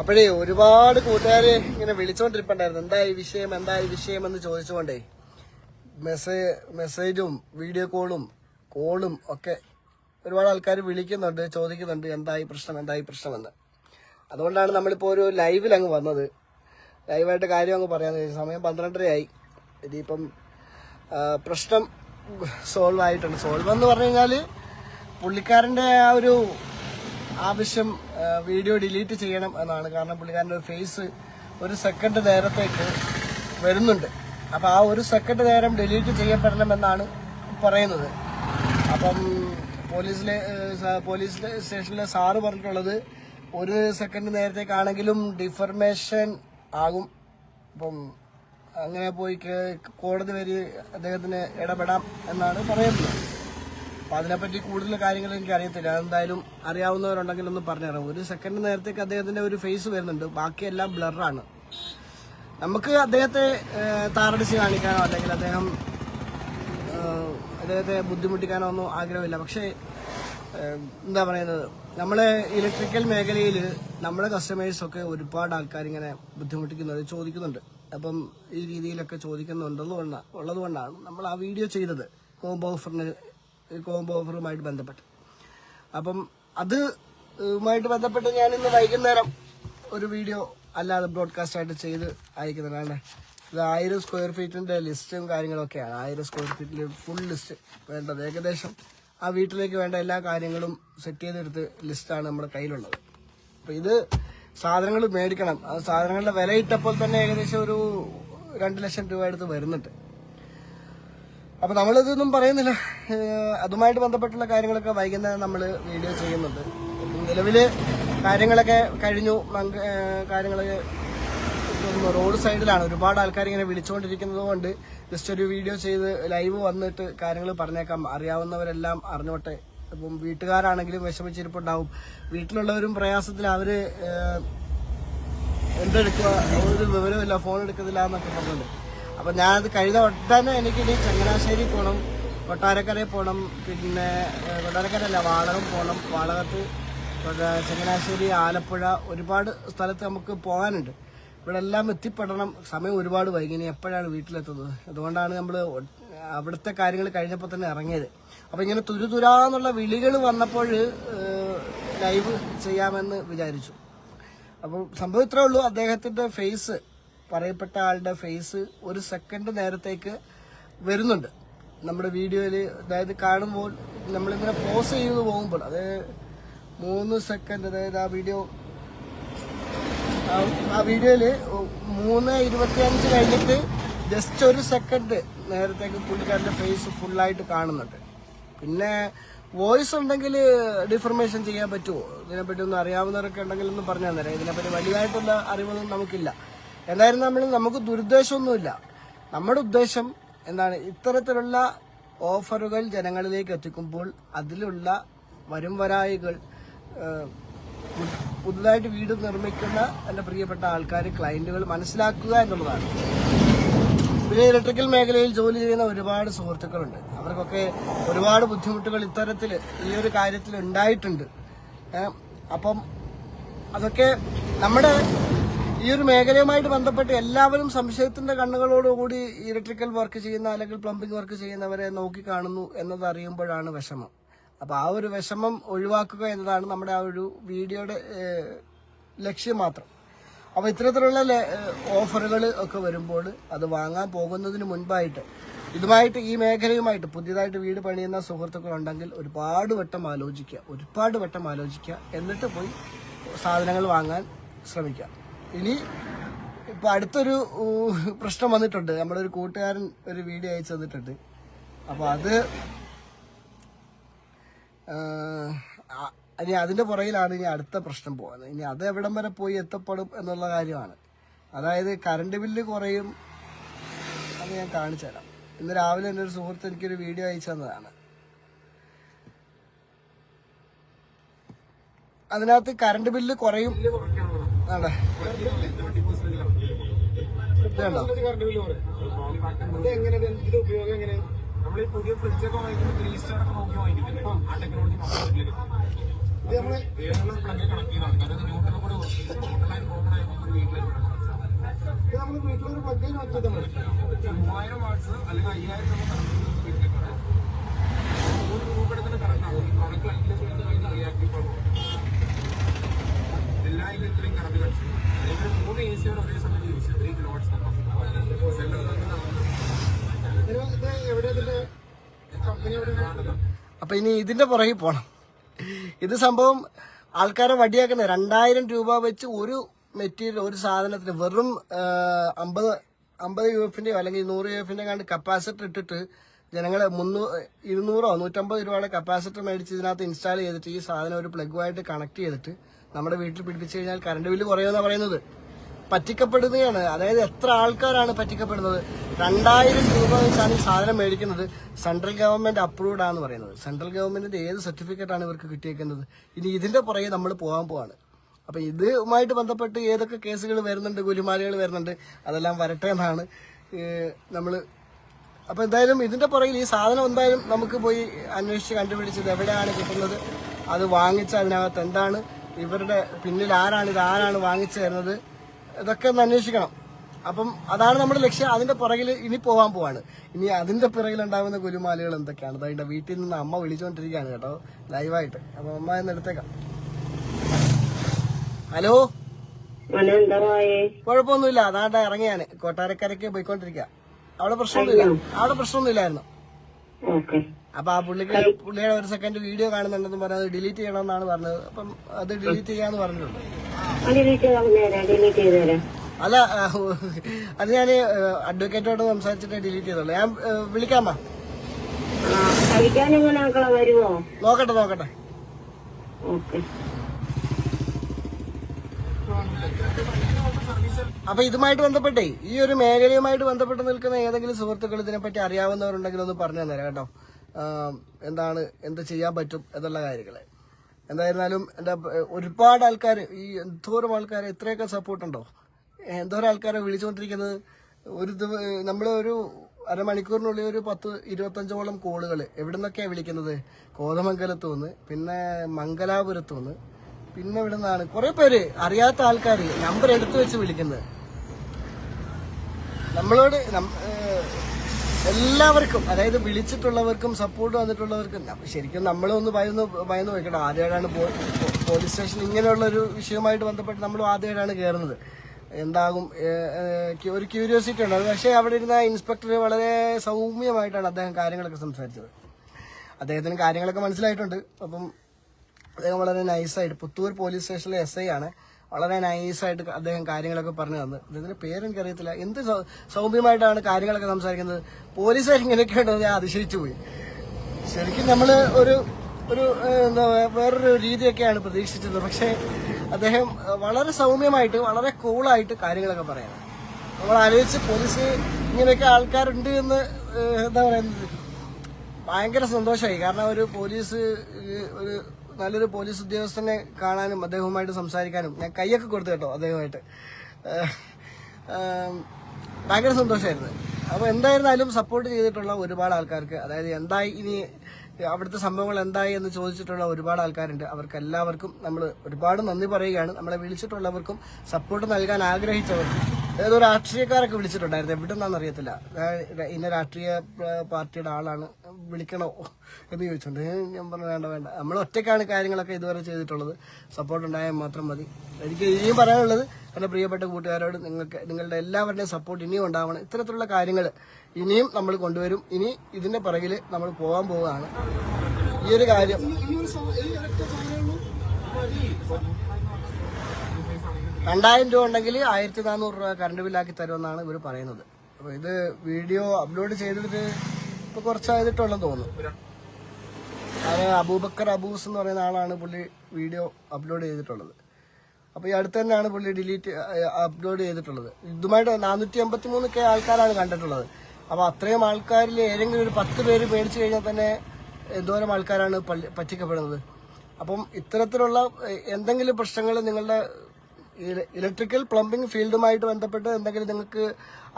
അപ്പോഴേ ഒരുപാട് കൂട്ടുകാരെ ഇങ്ങനെ വിളിച്ചോണ്ടിരിപ്പുണ്ടായിരുന്നു. എന്താ ഈ വിഷയം? എന്താ ഈ വിഷയം എന്ന് ചോദിച്ചുകൊണ്ടേ. മെസ്സേജ് മെസ്സേജും വീഡിയോ കോളും കോളും ഒക്കെ ഒരുപാട് ആൾക്കാർ വിളിക്കുന്നുണ്ട് ചോദിക്കുന്നുണ്ട് എന്തായി പ്രശ്നം എന്തായി പ്രശ്നമെന്ന്. അതുകൊണ്ടാണ് നമ്മളിപ്പോൾ ഒരു ലൈവിൽ അങ്ങ് വന്നത്. ലൈവായിട്ട് കാര്യം അങ്ങ് വെച്ചാൽ സമയം പന്ത്രണ്ടരയായി. ഇനിയിപ്പം ആ, പ്രശ്നം സോൾവ് ആയിട്ടുണ്ട്. സോൾവ് എന്ന് പറഞ്ഞു കഴിഞ്ഞാൽ പുള്ളിക്കാരന്റെ ആ ഒരു ആവശ്യം വീഡിയോ ഡിലീറ്റ് ചെയ്യണം എന്നാണ്. കാരണം പുള്ളിക്കാരന്റെ ഫേസ് ഒരു സെക്കൻഡ് നേരത്തേക്ക് വരുന്നുണ്ട്. അപ്പോൾ ആ ഒരു സെക്കൻഡ് നേരം ഡിലീറ്റ് ചെയ്യപ്പെടണമെന്നാണ് പറയുന്നത്. അപ്പം പോലീസിലെ പോലീസ് സ്റ്റേഷനിലെ സാറ് പറഞ്ഞിട്ടുള്ളത് ഒരു സെക്കൻഡ് നേരത്തേക്കാണെങ്കിലും ഡിഫർമേഷൻ ആകും. അപ്പം അങ്ങനെ പോയി കോടതി വരെ അദ്ദേഹത്തിന് ഇടപെടാം എന്നാണ് പറയുന്നത്. അപ്പം അതിനെപ്പറ്റി കൂടുതൽ കാര്യങ്ങൾ എനിക്ക് അറിയത്തില്ല അതെന്തായാലും അറിയാവുന്നവരുണ്ടെങ്കിൽ ഒന്ന് പറഞ്ഞുതരാം. ഒരു സെക്കൻഡ് നേരത്തേക്ക് അദ്ദേഹത്തിന്റെ ഒരു ഫേസ് വരുന്നുണ്ട്. ബാക്കിയെല്ലാം ബ്ലറാണ് നമുക്ക് അദ്ദേഹത്തെ താറടിച്ച് കാണിക്കാനോ അല്ലെങ്കിൽ അദ്ദേഹം അദ്ദേഹത്തെ ബുദ്ധിമുട്ടിക്കാനോ ഒന്നും ആഗ്രഹമില്ല. പക്ഷേ എന്താ പറയുന്നത്? നമ്മളെ ഇലക്ട്രിക്കൽ മേഖലയിൽ നമ്മുടെ കസ്റ്റമേഴ്സൊക്കെ ഒരുപാട് ആൾക്കാർ ഇങ്ങനെ ബുദ്ധിമുട്ടിക്കുന്നത് ചോദിക്കുന്നുണ്ട്. അപ്പം ഈ രീതിയിലൊക്കെ ചോദിക്കുന്നുണ്ടെന്ന് ഉള്ളതുകൊണ്ടാണ് നമ്മൾ ആ വീഡിയോ ചെയ്തത്. കോംബോ ഓഫറിന് കോംബോ ഓഫറുമായിട്ട് ബന്ധപ്പെട്ട്. അപ്പം അത് ുമായിട്ട് ബന്ധപ്പെട്ട് ഞാൻ ഇന്ന് വൈകുന്നേരം ഒരു വീഡിയോ അല്ലാതെ ബ്രോഡ്കാസ്റ്റ് ആയിട്ട് ചെയ്ത് അയക്കുന്നതാണ്. ഇത് ആയിരം സ്ക്വയർ ഫീറ്റിന്റെ ലിസ്റ്റും കാര്യങ്ങളൊക്കെയാണ്. ആയിരം സ്ക്വയർ ഫീറ്റിൽ ഫുൾ ലിസ്റ്റ് വേണ്ടത്. ഏകദേശം ആ വീട്ടിലേക്ക് വേണ്ട എല്ലാ കാര്യങ്ങളും സെറ്റ് ചെയ്തെടുത്ത് ലിസ്റ്റാണ് നമ്മുടെ കയ്യിലുള്ളത്. അപ്പോൾ ഇത് സാധനങ്ങൾ മേടിക്കണം. ആ സാധനങ്ങളുടെ വില ഇട്ടപ്പോൾ തന്നെ ഏകദേശം ഒരു രണ്ട് ലക്ഷം രൂപ അടുത്ത് വരുന്നുണ്ട്. അപ്പൊ നമ്മളിതൊന്നും പറയുന്നില്ല. അതുമായിട്ട് ബന്ധപ്പെട്ടുള്ള കാര്യങ്ങളൊക്കെ വൈകുന്നേരം നമ്മൾ വീഡിയോ ചെയ്യുന്നുണ്ട്. നിലവിൽ കാര്യങ്ങളൊക്കെ കഴിഞ്ഞു. കാര്യങ്ങളൊക്കെ റോഡ് സൈഡിലാണ് ഒരുപാട് ആൾക്കാർ ഇങ്ങനെ വിളിച്ചുകൊണ്ടിരിക്കുന്നത് കൊണ്ട് ജസ്റ്റ് ഒരു വീഡിയോ ചെയ്ത് ലൈവ് വന്നിട്ട് കാര്യങ്ങൾ പറഞ്ഞേക്കാം. അറിയാവുന്നവരെല്ലാം അറിഞ്ഞോട്ടെ. ഇപ്പം വീട്ടുകാരാണെങ്കിലും വിഷമിച്ചിരിപ്പുണ്ടാവും. വീട്ടിലുള്ളവരും പ്രയാസത്തിൽ അവർ എന്തെടുക്കുക ഒരു വിവരമില്ല ഫോൺ എടുക്കുന്നില്ല എന്നൊക്കെ പറഞ്ഞത് അപ്പൊ ഞാനത് കഴിഞ്ഞ ഉടനെ എനിക്ക് ഇനി ചങ്ങനാശ്ശേരി പോകണം കൊട്ടാരക്കരയിൽ പോകണം പിന്നെ കൊട്ടാരക്കര കൊട്ടാരക്കരയല്ല വാളകം പോകണം വാളകത്ത് ചങ്ങനാശ്ശേരി ആലപ്പുഴ ഒരുപാട് സ്ഥലത്ത് നമുക്ക് പോകാനുണ്ട്. ഇവിടെ എല്ലാം എത്തിപ്പെടണം. സമയം ഒരുപാട് വൈകി. ഇനി എപ്പോഴാണ് വീട്ടിലെത്തുന്നത്? അതുകൊണ്ടാണ് നമ്മൾ അവിടുത്തെ കാര്യങ്ങൾ കഴിഞ്ഞപ്പോൾ തന്നെ ഇറങ്ങിയത്. അപ്പൊ ഇങ്ങനെ തുരുതുരാന്നുള്ള വിളികൾ വന്നപ്പോൾ ലൈവ് ചെയ്യാമെന്ന് വിചാരിച്ചു. അപ്പോൾ സംഭവം ഇത്രേ ഉള്ളൂ. അദ്ദേഹത്തിന്റെ ഫേസ് പറയപ്പെട്ട ആളുടെ ഫേസ് ഒരു സെക്കൻഡ് നേരത്തേക്ക് വരുന്നുണ്ട്. നമ്മുടെ വീഡിയോയിൽ അതായത് കാണുമ്പോൾ നമ്മളിങ്ങനെ പോസ് ചെയ്ത് പോകുമ്പോൾ അതായത് മൂന്ന് സെക്കൻഡ് അതായത് ആ വീഡിയോ ആ- വീഡിയോയിൽ മൂന്ന് ഇരുപത്തിയഞ്ച് കഴിഞ്ഞിട്ട് ജസ്റ്റ് ഒരു സെക്കൻഡ് നേരത്തേക്ക് പുള്ളിക്കാരന്റെ ഫേസ് ഫുള്ളായിട്ട് കാണുന്നുണ്ട്. പിന്നെ വോയിസ് ഉണ്ടെങ്കിൽ ഡിഫർമേഷൻ ചെയ്യാൻ പറ്റുമോ? ഇതിനെപ്പറ്റി ഒന്നും അറിയാവുന്നവരൊക്കെ ഉണ്ടെങ്കിൽ ഒന്ന് പറഞ്ഞു തന്നേരം. ഇതിനെപ്പറ്റി വലിയതായിട്ടുള്ള അറിവൊന്നും നമുക്കില്ല. എന്തായാലും നമ്മൾ നമുക്ക് ദുരുദ്ദേശമൊന്നുമില്ല. നമ്മുടെ ഉദ്ദേശം എന്താണ്? ഇത്തരത്തിലുള്ള ഓഫറുകൾ ജനങ്ങളിലേക്ക് എത്തിക്കുമ്പോൾ അതിലുള്ള വരും വരായികൾ പുതുതായിട്ട് വീട് നിർമ്മിക്കുന്ന എന്റെ പ്രിയപ്പെട്ട ആൾക്കാർ ക്ലയന്റുകൾ മനസ്സിലാക്കുക എന്നുള്ളതാണ്. പിന്നെ ഇലക്ട്രിക്കൽ മേഖലയിൽ ജോലി ചെയ്യുന്ന ഒരുപാട് സുഹൃത്തുക്കളുണ്ട്. അവർക്കൊക്കെ ഒരുപാട് ബുദ്ധിമുട്ടുകൾ ഇത്തരത്തിൽ ഈ ഒരു കാര്യത്തിൽ ഉണ്ടായിട്ടുണ്ട്. അപ്പം അതൊക്കെ നമ്മുടെ ഈ ഒരു മേഖലയുമായിട്ട് ബന്ധപ്പെട്ട് എല്ലാവരും സംശയത്തിന്റെ കണ്ണുകളോടുകൂടി ഇലക്ട്രിക്കൽ വർക്ക് ചെയ്യുന്ന അല്ലെങ്കിൽ പ്ലംബിംഗ് വർക്ക് ചെയ്യുന്നവരെ നോക്കി കാണുന്നു എന്നത് അറിയുമ്പോഴാണ് വിഷമം. അപ്പൊ ആ ഒരു വിഷമം ഒഴിവാക്കുക എന്നതാണ് നമ്മുടെ ആ ഒരു വീഡിയോയുടെ ലക്ഷ്യം മാത്രം. അപ്പൊ ഇത്തരത്തിലുള്ള ഓഫറുകൾ ഒക്കെ വരുമ്പോൾ അത് വാങ്ങാൻ പോകുന്നതിന് മുൻപായിട്ട് ഇതുമായിട്ട് ഈ മേഖലയുമായിട്ട് പുതിയതായിട്ട് വീട് പണിയുന്ന സുഹൃത്തുക്കളുണ്ടെങ്കിൽ ഒരുപാട് വട്ടം ആലോചിക്കുക ഒരുപാട് വട്ടം ആലോചിക്കുക. എന്നിട്ട് പോയി സാധനങ്ങൾ വാങ്ങാൻ ശ്രമിക്കുക. ഇനി ഇപ്പൊ അടുത്തൊരു പ്രശ്നം വന്നിട്ടുണ്ട്. നമ്മുടെ ഒരു കൂട്ടുകാരൻ ഒരു വീഡിയോ അയച്ചു തന്നിട്ടുണ്ട്. അപ്പൊ അത് ഇനി അതിന്റെ പുറകിലാണ് ഇനി അടുത്ത പ്രശ്നം പോകുന്നത് ഇനി അത് എവിടം വരെ പോയി എത്തപ്പെടും എന്നുള്ള കാര്യമാണ്. അതായത് കറണ്ട് ബില്ല് കുറയും. അത് ഞാൻ കാണിച്ചു തരാം. ഇന്ന് രാവിലെ എന്റെ ഒരു സുഹൃത്ത് എനിക്കൊരു വീഡിയോ അയച്ചു തന്നതാണ്. അതിനകത്ത് കറണ്ട് ബില്ല് കുറയും. ആണേ ഇതുണ്ടോ? എങ്ങനെ ഇത് ഉപയോഗം എങ്ങനെ നമ്മൾ ഈ പുതിയ ഫ്രിഡ്ജ് ഒക്കെ വാങ്ങിക്കുമ്പോൾ ത്രീ സ്റ്റാർ ഒക്കെ നോക്കി വാങ്ങിക്കുന്നില്ലേ ആ. ടെക്നോളജി ഇത് നമ്മൾ ഇത് നമ്മൾ വീട്ടിലൊരു പ്ലഗ് മാറ്റിയതാണ് മൂവായിരം വാട്ട്സ് അല്ലെങ്കിൽ അയ്യായിരം രൂപ കറണ്ട് വീട്ടിലേക്ക് വരാം മൂന്ന് രൂപ എടുക്കുന്ന കറണ്ടാണ് ഈ കണക്ക് റിയാക്റ്റീവ് പവർ എല്ലാ ഇതിലും ഇത്രയും കറണ്ട് കളിച്ചു അല്ലെങ്കിൽ മൂന്ന് എ സിയാണ് ഒരേ സമയം യൂസ് ചെയ്യും ത്രീ കിലോ വാട്ട്സ് സെല്ലറിൽ തന്നെ ഇത് ഇത് എവിടെയാ ഇതിന്റെ കമ്പനി എവിടെയാണ് അപ്പൊ ഇനി ഇതിന്റെ പുറകെ പോണം. ഇത് സംഭവം ആൾക്കാരെ വടിയാക്കുന്ന. രണ്ടായിരം രൂപ വെച്ച് ഒരു മെറ്റീരിയൽ ഒരു സാധനത്തിന് വെറും അമ്പത് അമ്പത് യു എഫിന്റെയോ അല്ലെങ്കിൽ നൂറ് യു എഫിന്റെ കണ്ട് കപ്പാസിറ്റർ ഇട്ടിട്ട് ജനങ്ങളെ മുന്നൂറ് ഇരുന്നൂറോ നൂറ്റമ്പത് രൂപയുടെ കപ്പാസിറ്റർ മേടിച്ച് ഇതിനകത്ത് ഇൻസ്റ്റാൾ ചെയ്തിട്ട് ഈ സാധനം ഒരു പ്ലഗുമായിട്ട് കണക്ട് ചെയ്തിട്ട് നമ്മുടെ വീട്ടിൽ പിടിപ്പിച്ചു കഴിഞ്ഞാൽ കറണ്ട് ബില്ല് കുറയുമെന്നാണ് പറയുന്നത്. പറ്റിക്കപ്പെടുകയാണ്. അതായത് എത്ര ആൾക്കാരാണ് പറ്റിക്കപ്പെടുന്നത്? രണ്ടായിരം രൂപ വെച്ചാണ് ഈ സാധനം മേടിക്കുന്നത്. സെൻട്രൽ ഗവൺമെന്റ് അപ്രൂവ്ഡ് ആണെന്ന് പറയുന്നത്. സെൻട്രൽ ഗവൺമെന്റിന്റെ ഏത് സർട്ടിഫിക്കറ്റ് ആണ് ഇവർക്ക് കിട്ടിയേക്കുന്നത്? ഇനി ഇതിന്റെ പുറകെ നമ്മൾ പോകാൻ പോവാണ്. അപ്പൊ ഇതുമായിട്ട് ബന്ധപ്പെട്ട് ഏതൊക്കെ കേസുകൾ വരുന്നുണ്ട് ഗുലിമാലകൾ വരുന്നുണ്ട് അതെല്ലാം വരട്ടെ എന്നാണ് നമ്മൾ അപ്പൊ എന്തായാലും ഇതിന്റെ പുറകിൽ ഈ സാധനം എന്തായാലും നമുക്ക് പോയി അന്വേഷിച്ച് കണ്ടുപിടിച്ചത് എവിടെയാണ് കിട്ടുന്നത്? അത് വാങ്ങിച്ച അതിനകത്ത് എന്താണ്? ഇവരുടെ പിന്നിൽ ആരാണ് ഇത് ആരാണ് വാങ്ങിച്ചു തരുന്നത്? ഇതൊക്കെ ഒന്ന് അന്വേഷിക്കണം. അപ്പം അതാണ് നമ്മുടെ ലക്ഷ്യം. അതിന്റെ പുറകിൽ ഇനി പോകാൻ പോവാണ്. ഇനി അതിന്റെ പിറകിൽ ഉണ്ടാകുന്ന കുലുമാലുകൾ എന്തൊക്കെയാണ്? അതിന്റെ വീട്ടിൽ നിന്ന് അമ്മ വിളിച്ചുകൊണ്ടിരിക്കുകയാണ് കേട്ടോ ലൈവായിട്ട് അപ്പൊ അമ്മ എന്ന് എടുത്തേക്കാം. ഹലോ? കുഴപ്പമൊന്നുമില്ല. അതാണ്ട് ഇറങ്ങിയാണ്. കൊട്ടാരക്കരയ്ക്ക് പോയിക്കൊണ്ടിരിക്കുക. അവിടെ പ്രശ്നമൊന്നുമില്ല. അവിടെ പ്രശ്നമൊന്നുമില്ലായിരുന്നു. ഓക്കെ. അപ്പൊ ആ പുള്ളിക്ക് പുള്ളിയുടെ ഒരു സെക്കൻഡ് വീഡിയോ കാണുന്നുണ്ടെന്ന് പറഞ്ഞത് ഡിലീറ്റ് ചെയ്യണമെന്നാണ് പറഞ്ഞത്. അപ്പം അത് ഡിലീറ്റ് ചെയ്യാന്ന് പറഞ്ഞിട്ടുണ്ട്. അല്ല അത് ഞാൻ അഡ്വക്കേറ്റോട് സംസാരിച്ചിട്ട് ഡിലീറ്റ് ചെയ്തോളൂ ഞാൻ വിളിക്കാമോ? വിളിക്കാമ്മ നോക്കട്ടെ നോക്കട്ടെ. അപ്പൊ ഇതുമായിട്ട് ബന്ധപ്പെട്ടേ ഈ ഒരു മേഖലയുമായിട്ട് ബന്ധപ്പെട്ട് നിൽക്കുന്ന ഏതെങ്കിലും സുഹൃത്തുക്കൾ ഇതിനെപ്പറ്റി അറിയാവുന്നവരുണ്ടെങ്കിൽ ഒന്ന് പറഞ്ഞു തന്നേരാം കേട്ടോ. എന്താണ് എന്ത് ചെയ്യാൻ പറ്റും എന്നുള്ള കാര്യങ്ങൾ എന്തായിരുന്നാലും എന്താ ഒരുപാട് ആൾക്കാർ ഈ എന്തോരം ആൾക്കാർ ഇത്രയൊക്കെ സപ്പോർട്ടുണ്ടോ? എന്തോരം ആൾക്കാരെ വിളിച്ചുകൊണ്ടിരിക്കുന്നത്? ഒരു നമ്മൾ ഒരു അരമണിക്കൂറിനുള്ളിൽ ഒരു പത്ത് ഇരുപത്തഞ്ചോളം കോളുകൾ എവിടെ നിന്നൊക്കെയാണ് വിളിക്കുന്നത്? കോതമംഗലത്തു നിന്ന് പിന്നെ മംഗലാപുരത്തു നിന്ന് പിന്നെ ഇവിടെ നിന്നാണ് കുറെ പേര് അറിയാത്ത ആൾക്കാർ നമ്പർ എടുത്തു വെച്ച് വിളിക്കുന്നത്. നമ്മളോട് എല്ലാവർക്കും അതായത് വിളിച്ചിട്ടുള്ളവർക്കും സപ്പോർട്ട് വന്നിട്ടുള്ളവർക്കും ശരിക്കും നമ്മളൊന്ന് ഭയന്ന് ഭയന്ന് നോക്കണം ആദ്യമായിട്ടാണ് പോലീസ് സ്റ്റേഷൻ ഇങ്ങനെയുള്ള ഒരു വിഷയവുമായിട്ട് ബന്ധപ്പെട്ട് നമ്മൾ ആദ്യമായിട്ടാണ് കയറുന്നത് എന്താകും ഒരു ക്യൂരിയോസിറ്റി ഉണ്ട്. പക്ഷേ അവിടെ ഇരുന്ന ഇൻസ്പെക്ടർ വളരെ സൗമ്യമായിട്ടാണ് അദ്ദേഹം കാര്യങ്ങളൊക്കെ സംസാരിച്ചത്. അദ്ദേഹത്തിന് കാര്യങ്ങളൊക്കെ മനസ്സിലായിട്ടുണ്ട്. അപ്പം അദ്ദേഹം വളരെ നൈസായിട്ട് പുത്തൂർ പോലീസ് സ്റ്റേഷനിലെ എസ് ഐ ആണ്. വളരെ നൈസായിട്ട് അദ്ദേഹം കാര്യങ്ങളൊക്കെ പറഞ്ഞു തന്നു. ഇതിന്റെ പേരെനിക്ക് അറിയത്തില്ല. എന്ത് സൗമ്യമായിട്ടാണ് കാര്യങ്ങളൊക്കെ സംസാരിക്കുന്നത്? പോലീസുകാർ ഇങ്ങനെയൊക്കെ ഉണ്ടോ ഞാൻ അതിശയിച്ചു പോയി. ശരിക്കും നമ്മൾ ഒരു ഒരു എന്താ വേറൊരു രീതിയൊക്കെയാണ് പ്രതീക്ഷിച്ചത് പക്ഷേ അദ്ദേഹം വളരെ സൗമ്യമായിട്ട് വളരെ കൂളായിട്ട് കാര്യങ്ങളൊക്കെ പറയണം നമ്മൾ ആലോചിച്ച് പോലീസ് ഇങ്ങനെയൊക്കെ ആൾക്കാരുണ്ട് എന്ന് എന്താ പറയുന്നത്? ഭയങ്കര സന്തോഷമായി. കാരണം ഒരു പോലീസ് ഒരു നല്ലൊരു പോലീസ് ഉദ്യോഗസ്ഥനെ കാണാനും അദ്ദേഹവുമായിട്ട് സംസാരിക്കാനും ഞാൻ കൈയൊക്കെ കൊടുത്തു കേട്ടോ അദ്ദേഹമായിട്ട് ഭയങ്കര സന്തോഷമായിരുന്നു അപ്പോൾ എന്തായിരുന്നാലും സപ്പോർട്ട് ചെയ്തിട്ടുള്ള ഒരുപാട് ആൾക്കാർക്ക് അതായത് എന്തായി ഇനി അവിടുത്തെ സംഭവങ്ങൾ എന്തായി എന്ന് ചോദിച്ചിട്ടുള്ള ഒരുപാട് ആൾക്കാരുണ്ട്. അവർക്ക് എല്ലാവർക്കും നമ്മൾ ഒരുപാട് നന്ദി പറയുകയാണ്. നമ്മളെ വിളിച്ചിട്ടുള്ളവർക്കും സപ്പോർട്ട് നൽകാൻ ആഗ്രഹിച്ചവർക്കും ഏതോ രാഷ്ട്രീയക്കാരൊക്കെ വിളിച്ചിട്ടുണ്ടായിരുന്നു. എവിടെ നിന്നാണെന്ന് അറിയത്തില്ല ഇന്ന രാഷ്ട്രീയ പാർട്ടിയുടെ ആളാണ്. വിളിക്കണോ എന്ന് ചോദിച്ചിട്ടുണ്ട് ഞാൻ പറഞ്ഞു വേണ്ട വേണ്ട. നമ്മൾ ഒറ്റയ്ക്കാണ് കാര്യങ്ങളൊക്കെ ഇതുവരെ ചെയ്തിട്ടുള്ളത്. സപ്പോർട്ട് ഉണ്ടായാൽ മാത്രം മതി. എനിക്ക് ഇനിയും പറയാനുള്ളത് എന്റെ പ്രിയപ്പെട്ട കൂട്ടുകാരോട് നിങ്ങൾക്ക് നിങ്ങളുടെ എല്ലാവരുടെയും സപ്പോർട്ട് ഇനിയും ഉണ്ടാവണം. ഇത്തരത്തിലുള്ള കാര്യങ്ങൾ ഇനിയും നമ്മൾ കൊണ്ടുവരും. ഇനി ഇതിന്റെ പിറകിൽ നമ്മൾ പോകാൻ പോവുകയാണ്. ഈ ഒരു കാര്യം രണ്ടായിരം രൂപ ഉണ്ടെങ്കിൽ ആയിരത്തി നാനൂറ് രൂപ കറണ്ട് ബില്ലാക്കി തരുമെന്നാണ് ഇവർ പറയുന്നത്. അപ്പോൾ ഇത് വീഡിയോ അപ്ലോഡ് ചെയ്തിട്ട് ഇപ്പോൾ കുറച്ചായിട്ടുണ്ടെന്ന് തോന്നുന്നു. അബൂബക്കർ അബൂസ് എന്ന് പറയുന്ന ആളാണ് പുള്ളി വീഡിയോ അപ്ലോഡ് ചെയ്തിട്ടുള്ളത്. അപ്പോൾ ഈ അടുത്ത് തന്നെയാണ് പുള്ളി ഡിലീറ്റ് അപ്ലോഡ് ചെയ്തിട്ടുള്ളത്. ഇതുമായിട്ട് നാനൂറ്റി എൺപത്തി മൂന്ന് കെ ആൾക്കാരാണ് കണ്ടിട്ടുള്ളത്. അപ്പോൾ അത്രയും ആൾക്കാരിൽ ഏതെങ്കിലും ഒരു പത്ത് പേര് മേടിച്ചു കഴിഞ്ഞാൽ തന്നെ എന്തോരം ആൾക്കാരാണ് പറ്റിക്കപ്പെടുന്നത്? അപ്പം ഇത്തരത്തിലുള്ള എന്തെങ്കിലും പ്രശ്നങ്ങൾ നിങ്ങളുടെ ഇലക്ട്രിക്കൽ പ്ലംബിംഗ് ഫീൽഡുമായിട്ട് ബന്ധപ്പെട്ട് എന്തെങ്കിലും നിങ്ങൾക്ക്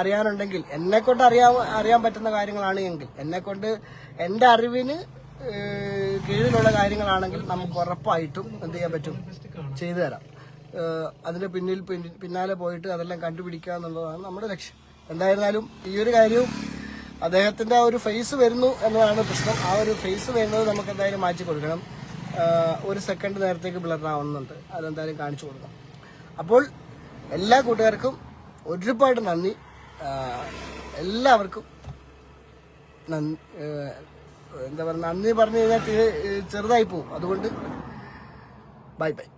അറിയാനുണ്ടെങ്കിൽ എന്നെ കൊണ്ട് അറിയാൻ അറിയാൻ പറ്റുന്ന കാര്യങ്ങളാണ് എങ്കിൽ എന്നെ കൊണ്ട് എന്റെ അറിവിന് കീഴിലുള്ള കാര്യങ്ങളാണെങ്കിൽ നമുക്ക് ഉറപ്പായിട്ടും എന്ത് ചെയ്യാൻ പറ്റും? ചെയ്തു തരാം. അതിന്റെ പിന്നിൽ പിന്നാലെ പോയിട്ട് അതെല്ലാം കണ്ടുപിടിക്കുക എന്നുള്ളതാണ് നമ്മുടെ ലക്ഷ്യം. എന്തായിരുന്നാലും ഈ ഒരു കാര്യവും അദ്ദേഹത്തിന്റെ ആ ഒരു ഫേസ് വരുന്നു എന്നതാണ് പ്രശ്നം. ആ ഒരു ഫേസ് വരുന്നത് നമുക്ക് എന്തായാലും മാറ്റി കൊടുക്കണം. ഒരു സെക്കൻഡ് നേരത്തേക്ക് ബ്ലർ ആവുന്നുണ്ട് അതെന്തായാലും കാണിച്ചു കൊടുക്കണം അപ്പോൾ എല്ലാ കൂട്ടുകാർക്കും ഒരുപാട് നന്ദി. എല്ലാവർക്കും നന്ദി എന്താ പറയുക നന്ദി പറഞ്ഞു കഴിഞ്ഞാൽ ചെറുതായി പോകും. അതുകൊണ്ട് ബൈ ബൈ.